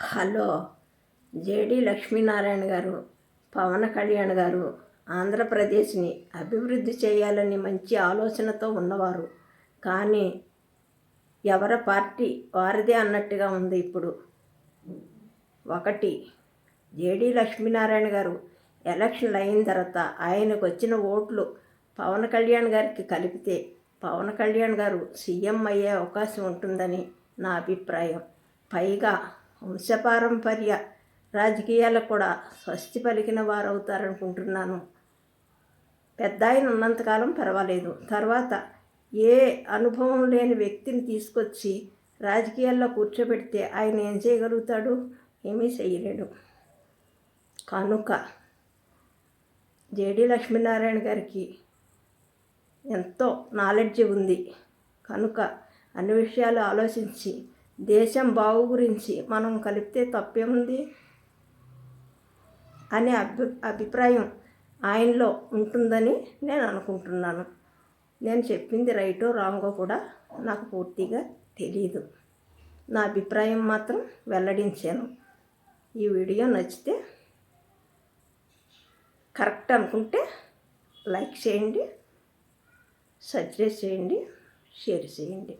Hello JD Lakshminarayana గారు పవన్ కళ్యాణ్ గారు ఆంధ్రప్రదేశ్ని అభివృద్ధి చేయాలని మంచి ఆలోచనతో ఉన్నవారు. కానీ ఎవరి పార్టీ వారిదే అన్నట్టుగా ఉంది ఇప్పుడు. ఒకటి జేడి లక్ష్మీనారాయణ గారు ఎలక్షన్లు అయిన తర్వాత ఆయనకు వచ్చిన ఓట్లు పవన్ కళ్యాణ్ గారికి కలిపితే పవన్ కళ్యాణ్ గారు సీఎం అయ్యే అవకాశం ఉంటుందని నా అభిప్రాయం. పైగా వంశపారంపర్య రాజకీయాలకు కూడా స్వస్తి పలికిన వారు అవుతారనుకుంటున్నాను పెద్ద ఆయన ఉన్నంతకాలం పర్వాలేదు. తర్వాత ఏ అనుభవం లేని వ్యక్తిని తీసుకొచ్చి రాజకీయాల్లో కూర్చోబెడితే ఆయన ఏం చేయగలుగుతాడు? ఏమీ చేయలేడు. కనుక జేడి లక్ష్మీనారాయణ గారికి ఎంతో నాలెడ్జ్ ఉంది. కనుక అన్ని విషయాలు ఆలోచించి దేశం బాగు గురించి మనం కలిపితే తప్పేముంది? అనే అభి అభిప్రాయం ఆయనలో ఉంటుందని నేను అనుకుంటున్నాను. నేను చెప్పింది రైటో రాంగో కూడా నాకు పూర్తిగా తెలియదు నా అభిప్రాయం మాత్రం వెల్లడించాను. ఈ వీడియో నచ్చితే కరెక్ట్ అనుకుంటే లైక్ చేయండి సబ్స్క్రైబ్ చేయండి షేర్ చేయండి.